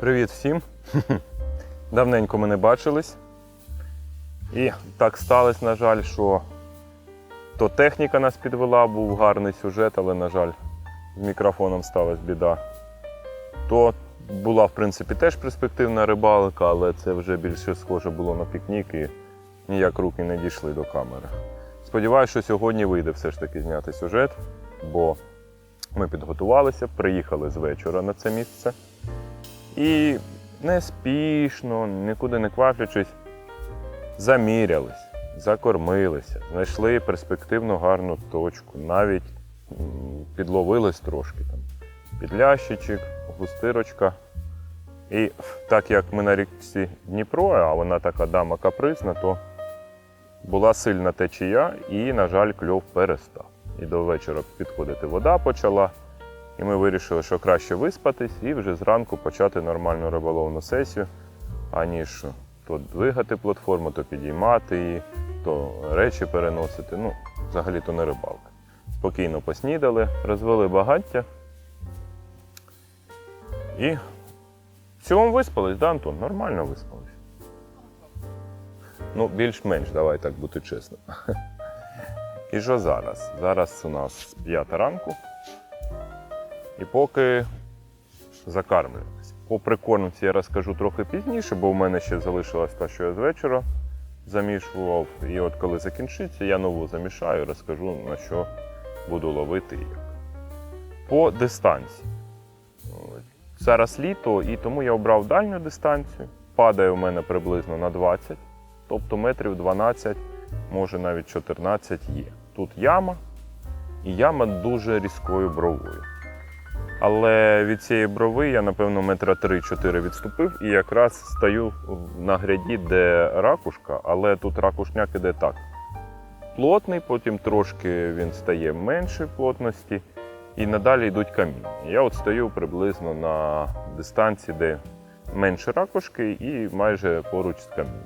Привіт всім! Давненько ми не бачились. І так сталося, на жаль, що то техніка нас підвела, був гарний сюжет, але, на жаль, з мікрофоном сталася біда. То була, в принципі, теж перспективна рибалка, але це вже більше схоже було на пікнік і ніяк руки не дійшли до камери. Сподіваюся, що сьогодні вийде все ж таки зняти сюжет, бо ми підготувалися, приїхали з вечора на це місце. І неспішно, нікуди не кваплячись, замірялись, закормилися, знайшли перспективну гарну точку, навіть підловились трошки там. Підлящичок, густирочка. І так як ми на річці Дніпро, а вона така дама капризна, то була сильна течія і, на жаль, кльов перестав. І до вечора підходити вода почала. І ми вирішили, що краще виспатись і вже зранку почати нормальну риболовну сесію, аніж то двигати платформу, то підіймати її, то речі переносити. Ну, взагалі то не рибалка. Спокійно поснідали, розвели багаття. І в цілому виспались, да, Антон? Нормально виспались. Ну, більш-менш, давай так бути чесним. І що зараз? Зараз у нас 5 ранку. І поки закармлюємося. По прикормці я розкажу трохи пізніше, бо в мене ще залишилась та, що я з вечора замішував. І от коли закінчиться, я нову замішаю, розкажу на що буду ловити і як. По дистанції. Зараз літо, і тому я обрав дальню дистанцію. Падає у мене приблизно на 20, тобто метрів 12, може навіть 14 є. Тут яма, і яма дуже різкою бровою. Але від цієї брови я, напевно, метра 3-4 відступив і якраз стою на гряді, де ракушка, але тут ракушняк іде так. Плотний, потім трошки він стає меншої плотності, і надалі йдуть каміння. Я от стою приблизно на дистанції, де менше ракушки і майже поруч з камінням.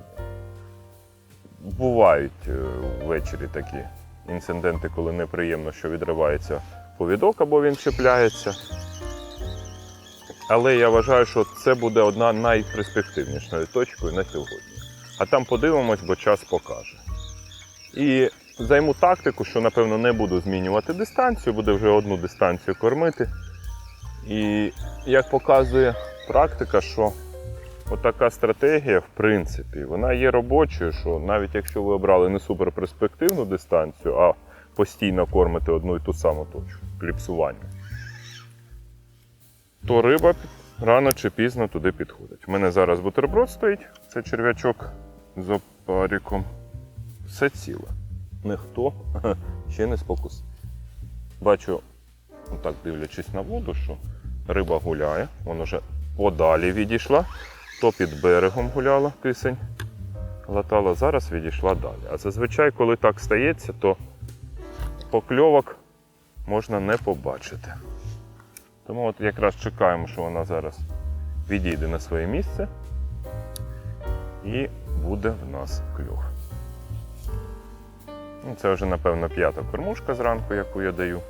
Бувають е, ввечері такі інциденти, коли неприємно, що відривається повідок або він чіпляється. Але я вважаю, що це буде одна найперспективнішою точкою на сьогодні. А там подивимось, бо час покаже. І займу тактику, що напевно не буду змінювати дистанцію, буде вже одну дистанцію кормити. І як показує практика, що отака стратегія, в принципі, вона є робочою, що навіть якщо ви обрали не суперперспективну дистанцію, а постійно кормите одну і ту саму точку кліпсування, то риба рано чи пізно туди підходить. У мене зараз бутерброд стоїть, це черв'ячок з опаріком. Все ціле. Ніхто ще не спокусив. Бачу, так дивлячись на воду, що риба гуляє, вона вже подалі відійшла, то під берегом гуляла кисень, латала, зараз відійшла далі. А зазвичай, коли так стається, то покльовок можна не побачити. Тому от якраз чекаємо, що вона зараз відійде на своє місце і буде в нас кльов. Ну, Це вже, напевно, п'ята кормушка зранку, яку я даю.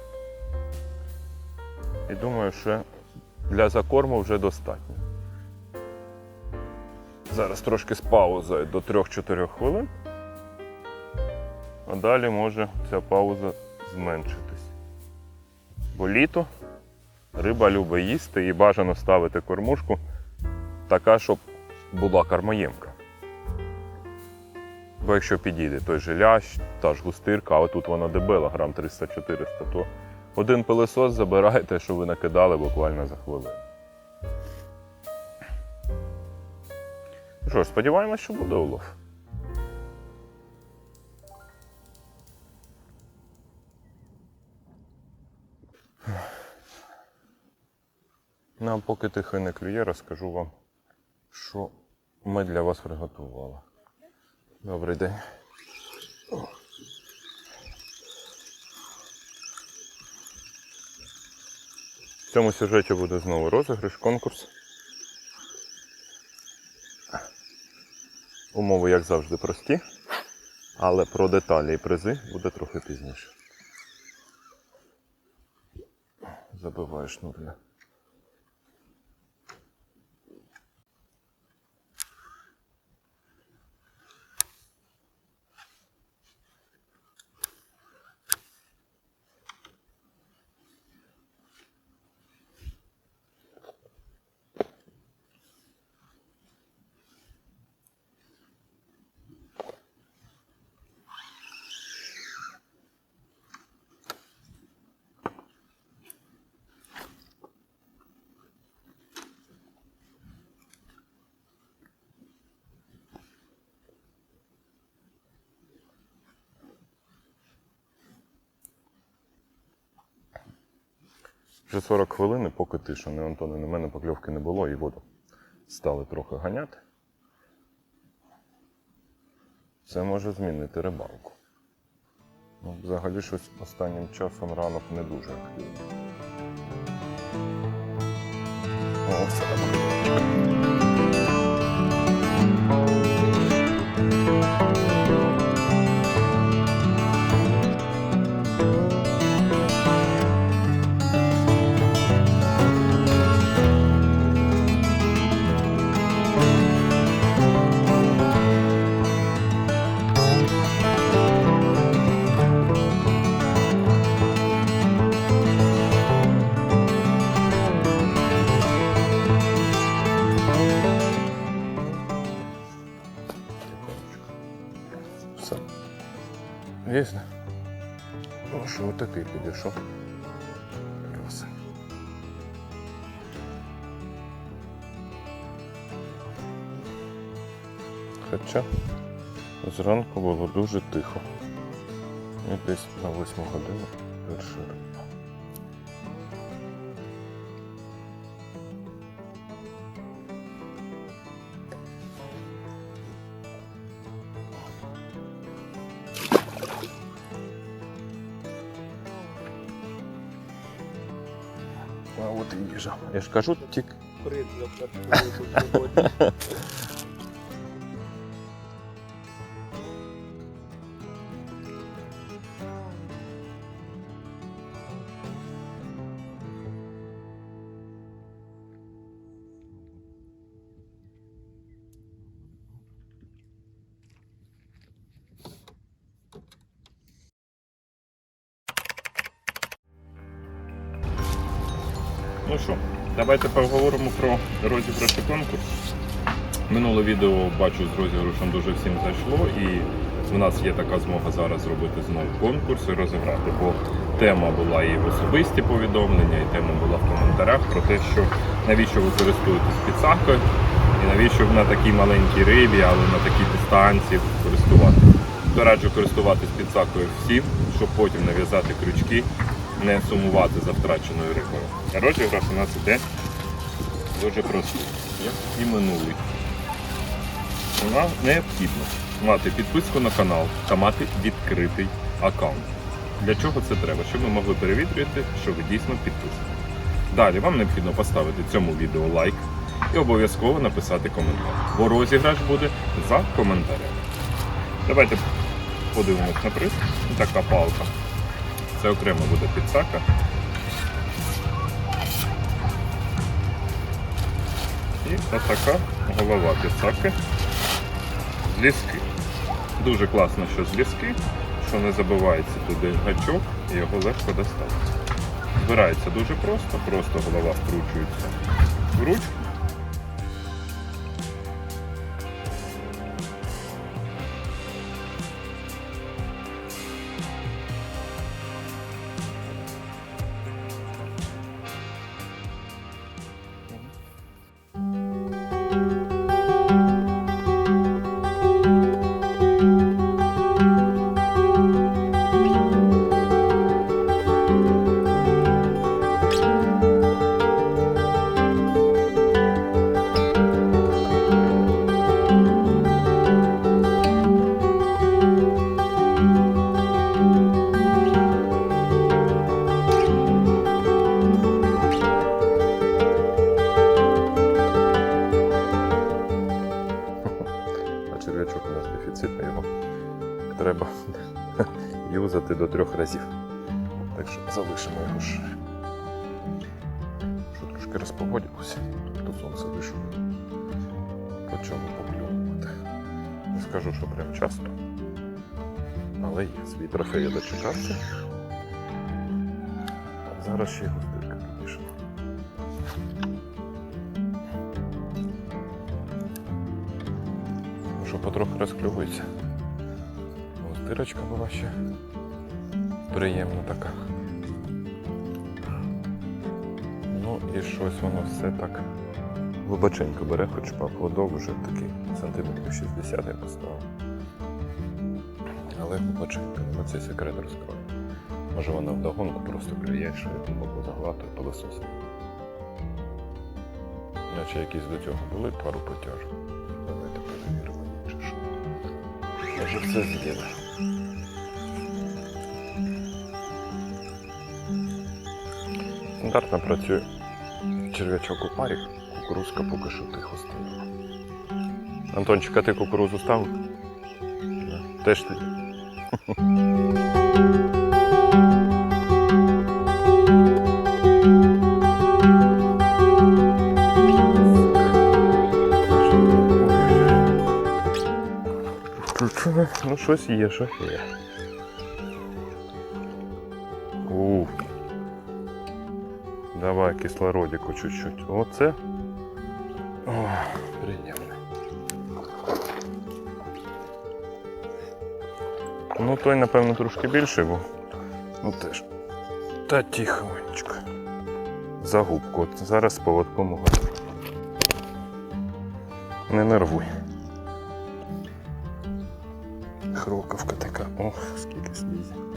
І думаю, що для закорму вже достатньо. Зараз трошки з паузою до 3-4 хвилин. А далі може ця пауза зменшитись. Бо літо риба любить їсти і бажано ставити кормушку така, щоб була кормоємка. Бо якщо підійде той же лящ, та ж густирка, а тут вона дебела, грам 300-400, то один пилосос забираєте, що ви накидали буквально за хвилину. Ну Що ж, сподіваємось, що буде улов. Ну, а поки тихо не клює, розкажу вам, що ми для вас приготували. Добрий день. В цьому сюжеті буде знову розіграш, конкурс. Умови, як завжди, прості, але про деталі і призи буде трохи пізніше. Забиваю шнурля. Вже 40 хвилин, поки тиша. Не Антоне, на мене покльовки не було і воду стали трохи ганяти. Це може змінити рибалку. Ну, взагалі щось останнім часом ранок не дуже активно. О, все Єсть? Ну що, отакий підійшов. Красень. Хоча зранку було дуже тихо. І десь на 8 годину перший Я ж кажу, тільки Ну що, давайте поговоримо про розіграш конкурс. Минуле відео бачу з розіграшем дуже всім зайшло, і в нас є така змога зараз зробити знову конкурс і розіграти. Бо тема була і в особисті повідомлення, і тема була в коментарях про те, що навіщо ви користуєтесь підсакою, і навіщо на такій маленькій рибі, але на такій дистанції користуватися. То раджу користуватись підсакою всім, щоб потім нав'язати крючки, не сумувати за втраченою рибою. Розіграш у нас іде дуже простий, як і минулий. Нам необхідно мати підписку на канал та мати відкритий аккаунт. Для чого це треба? Щоб ми могли перевірити, що ви дійсно підписані. Далі вам необхідно поставити цьому відео лайк і обов'язково написати коментар. Бо розіграш буде за коментарем. Давайте подивимось на приз. Така палка. Це окремо буде підсака. І отака голова підсаки з ліски. Дуже класно, що з що не забивається туди гачок і його легко достати. Збирається дуже просто, просто голова вкручується в ручку. Треба юзати до трьох разів. Так що залишимо його ж. Що трошки розпогодилося, тобто сонце вийшло. Почало поклювати. Не скажу, що прям часто. Але є свій трофей дочекався. Зараз ще й густирка підійшла. Ну що потроху розклювується. Дирочка була ще приємна така. Ну і щось воно все так глибоченько бере, хоч поплодок вже такий сантиметрів 60 я поставив. Але глибоченько, ну цей секрет розкрою. Може вона вдогонку просто клює, що я глибоко заглатую пилососом. Наче якісь до цього були пару потяжок. Давайте перевіримо, чи що. Може все з'їде. Стандартно працює черв'ячок у парі, кукурузка поки що тихо стояла. Антончик, а ти кукурузу ставив? Да. Теж ти. Ну, щось є, щось є. Кислородику чуть-чуть. Оце. О, приємно. Ну, той, напевно, трошки більший був. Ну теж. Та тихонечко. За губку. От зараз з поводком угадаю. Не нервуй. Хроковка така. Ох, скільки слізів.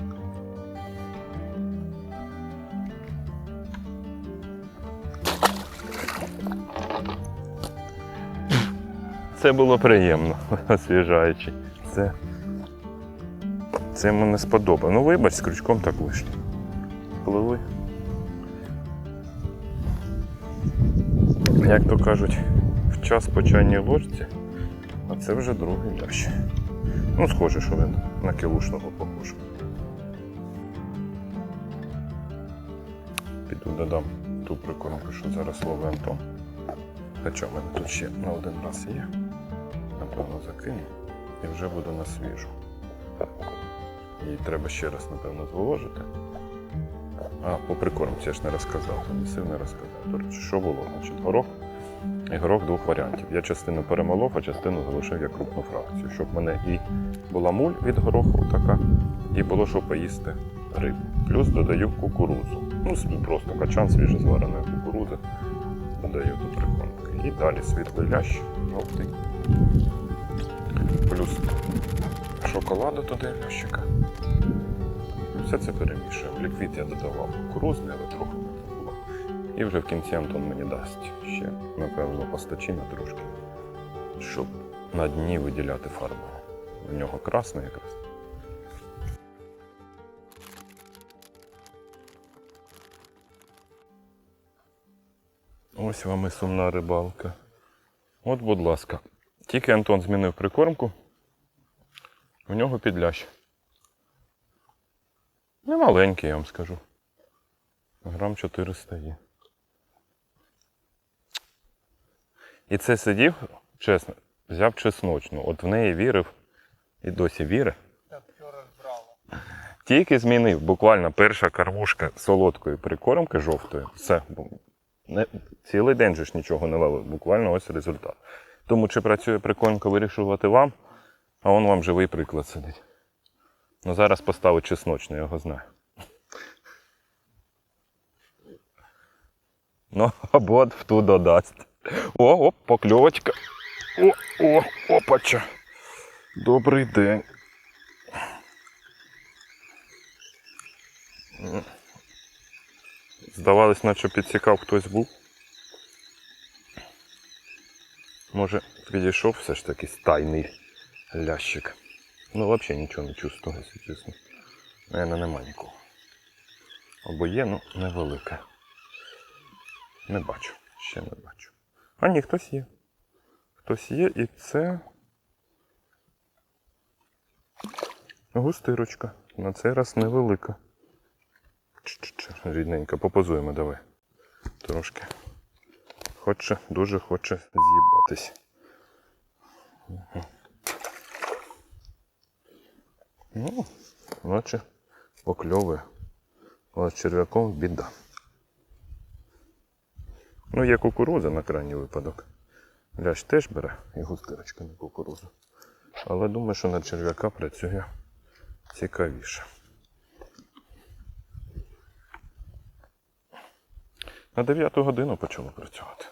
Це було приємно, освіжаючи. Це, це мені сподобало. Ну, вибач, з крючком так вийшло. Пливи. Як то кажуть, в час по чайній ложці, а це вже другий лящ. Ну, схоже, що він на кілушного похож. Піду додам ту прикормку, що зараз ловить Антон. Хоча в мене тут ще на один раз є. Напевно, закину і вже буду на свіжу. Її треба ще раз, напевно, зволожити. А, по прикормці я ж не розказав, не сильно розказав. До що було? Значить, горох і горох двох варіантів. Я частину перемолов, а частину залишив як крупну фракцію, щоб в мене і була муль від гороху така, і було що поїсти рибу. Плюс додаю кукурудзу. Ну, просто качан свіжозвареної кукурудзи. Додаю до прикормки. І далі світлий лящ, жовтий. Плюс шоколаду туди лящика. Все це перемішуємо. Ліквід я додавав кукурузний, але трохи не було. І вже в кінці Антон мені дасть ще, напевно, постачина трошки, щоб на дні виділяти фарбу. У нього красна якраз. Ось вам і сумна рибалка. От, будь ласка. Тільки Антон змінив прикормку. У нього підлящ. Не маленький, я вам скажу. Грам 400 є. І це сидів, чесно, взяв чесночну. От в неї вірив і досі вірить. Тільки змінив буквально перша кормушка солодкої прикормки жовтої. Все. Не, цілий день же ж нічого не ловив. Буквально ось результат. Тому чи працює прикормка вирішувати вам, а он вам живий приклад сидить. Ну зараз поставить чесночну, я його знаю. Ну, або в ту додасть. О, оп, покльовочка. О, о, опача. Добрий день. Здавалось, наче підсікав хтось був. Може, підійшов все ж таки стайний лящик. Ну, взагалі нічого не чувствую, якщо чесно. Наверно, нема нікого. Або є, ну невелике. Не бачу, ще не бачу. А ні, хтось є. Хтось є, і це. Густирочка. На цей раз невелика. Ч-ч-ч, Рідненька, попозуємо, давай. Трошки. Хоче, дуже хоче з'їбатись. Ну, наче покльовує. Але з черв'яком біда. Ну, є кукурудза на крайній випадок. Лящ теж бере і густирочка на кукурудзу. Але думаю, що на черв'яка працює цікавіше. На 9 годину почало працювати.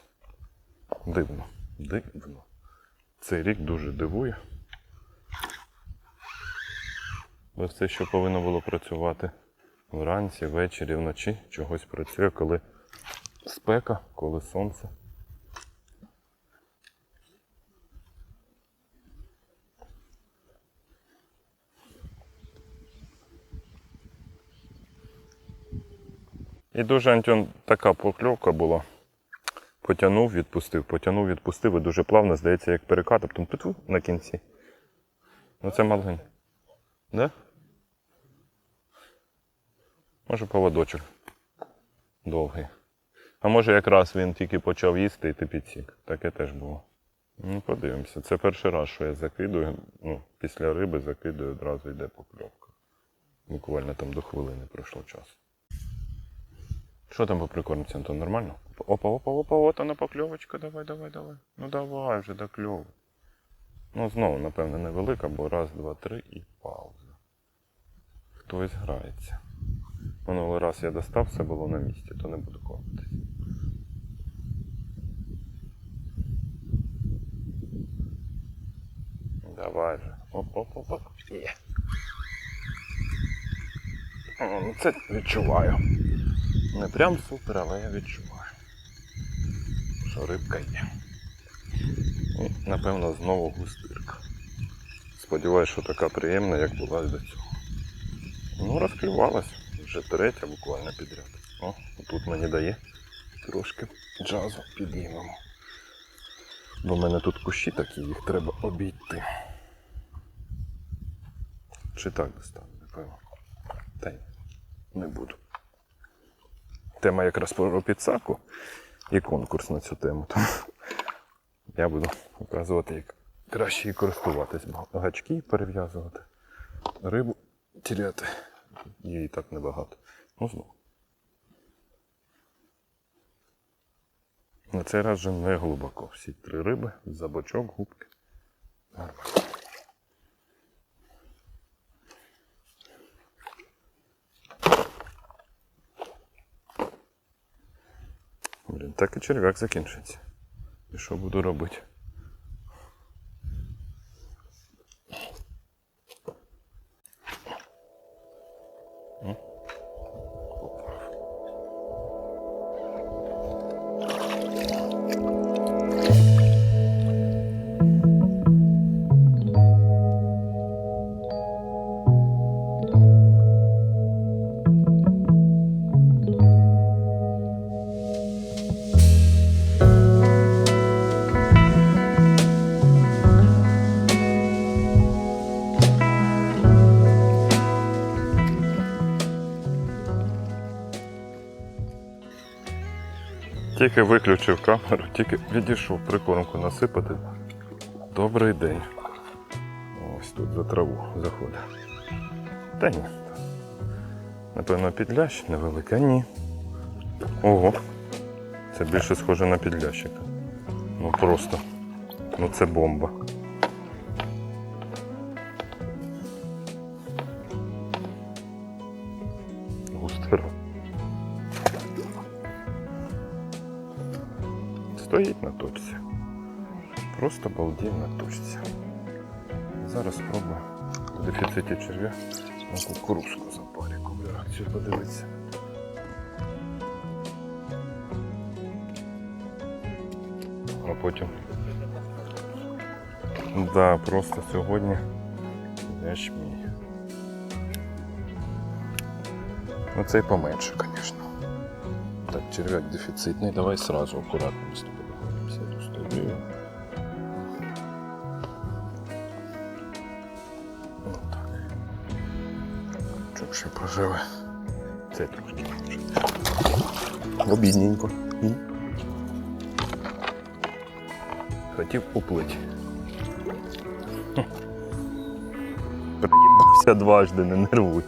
Дивно, дивно. Цей рік дуже дивує. Бо все, що повинно було працювати вранці, ввечері, вночі чогось працює, коли спека, коли сонце. І дуже Антон така покльовка була. Потягнув, відпустив, потягнув, відпустив і дуже плавно, здається, як перекат, а потім пету на кінці. Ну це маленький. Да? Може поводочок. Довгий. А може якраз він тільки почав їсти і ти підсік. Таке теж було. Ну, подивимося. Це перший раз, що я закидую. Ну, після риби закидую, одразу йде покльовка. Буквально там до хвилини пройшло часу. Що там по прикормці, Антон, нормально? Опа, опа, опа, от вона покльовочка, давай, давай, давай. Ну давай вже до кльову. Ну знову, напевно, невелика, бо раз, два, три і пауза. Хтось грається. Минулий раз я достав, все було на місці, то не буду коватись. Давай же. Оп, оп, оп, оп. Є. Ну це відчуваю. Не прям супер, але я відчуваю, рибка є. І, напевно, знову густирка. Сподіваюсь, що така приємна, як була до цього. Ну, розклювалась. Вже третя буквально підряд. О, тут мені дає трошки джазу підіймемо. Бо в мене тут кущі такі, їх треба обійти. Чи так достану, напевно. Та й не буду. Тема якраз про підсаку і конкурс на цю тему. Тому я буду показувати, як краще її користуватись. Гачки перев'язувати, рибу тіряти. Її так небагато. Ну знову. На цей раз вже не глибоко. Всі три риби, за бочок, губки. Нормально. Так і черв'як закінчиться. І що буду робити? Тільки виключив камеру, тільки відійшов прикормку насипати. Добрий день. Ось тут за траву заходить. Та ні. Напевно, підлящ невелика, ні. Ого. Це більше схоже на підлящика. Ну просто. Ну це бомба. Стоїть на точці. Просто балдій на точці. Зараз спробую в дефіциті черв'я на кукурузку запаріку реакцію подивитися. А потім. Да, просто сьогодні ячмінь. Ну цей поменше, звісно. Так, черв'як дефіцитний. Давай сразу акуратно з Чок ще поживе. Це. Обідненько. Хотів уплить. Хм. Приїбався дважди, не нервуй.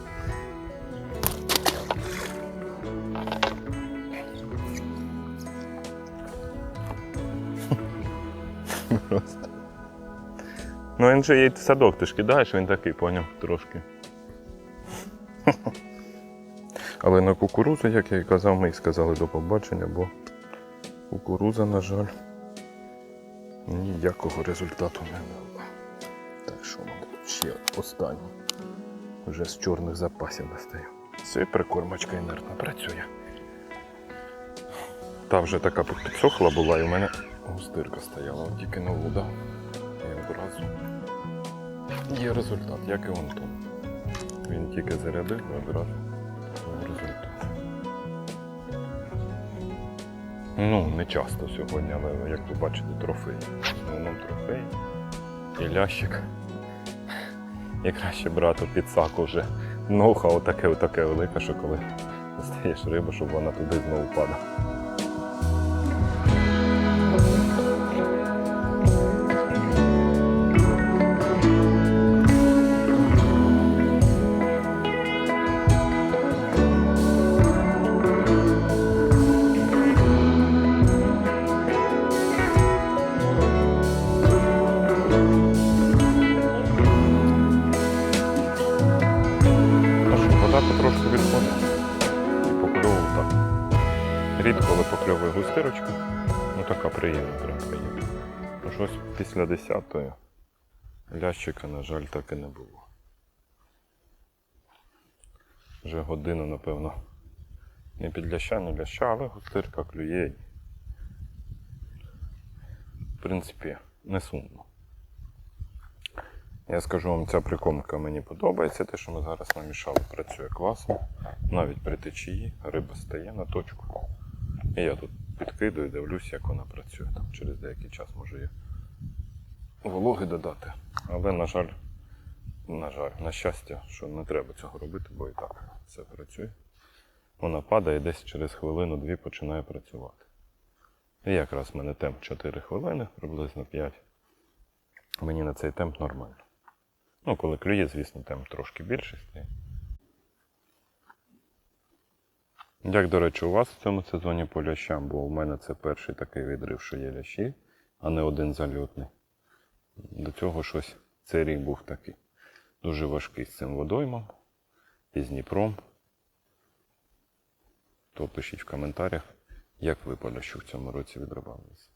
Ну він же їй в садок ти ж кидаєш, він такий, поняв, трошки. Але на кукурузу, як я і казав, ми й сказали до побачення, бо кукуруза, на жаль, ніякого результату не дала. Так що, ще останній. Вже з чорних запасів достаю. Це прикормочка інертна працює. Та вже така підсохла була, і в мене густирка стояла, тільки на вода. І одразу є результат, як і вон там. Він тільки зарядив і одразу Ну, не часто сьогодні, але як ви бачите, трофей. В трофей і лящик. І краще брати під саку вже ноха отаке, отаке велике, що коли достаєш рибу, щоб вона туди знову падала. Після 10-ї лящика, на жаль, так і не було. Вже годину, напевно. Не під ляща, не ляща, але густирка клює. В принципі, не сумно. Я скажу вам, ця прикормка мені подобається, те, що ми зараз намішали, працює класно. Навіть при течії риба стає на точку. І я тут підкидую, дивлюсь, як вона працює. Там через деякий час може її вологи додати. Але, на жаль, на жаль, на щастя, що не треба цього робити, бо і так все працює. Вона падає десь через хвилину-дві починає працювати. І якраз в мене темп 4 хвилини, приблизно 5. Мені на цей темп нормально. Ну, коли клює, звісно, темп трошки більший стає. Як, до речі, у вас в цьому сезоні по лящам, бо у мене це перший такий відрив, що є лящі, а не один зальотний. До цього щось цей рік був такий. Дуже важкий з цим водоймом і з Дніпром. То пишіть в коментарях, як ви по лящу в цьому році відрибалися.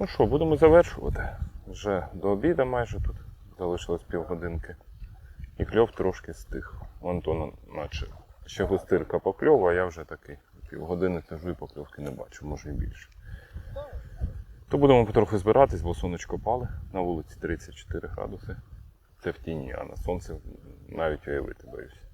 Ну що, будемо завершувати. Вже до обіду майже тут залишилось півгодинки. І кльов трошки стих. У Антона наче ще густирка покльова, а я вже такий. Півгодини сижу і покльовки не бачу, може і більше. То будемо потроху збиратись, бо сонечко пали. На вулиці 34 градуси. Це в тіні, а на сонце навіть уявити боюсь.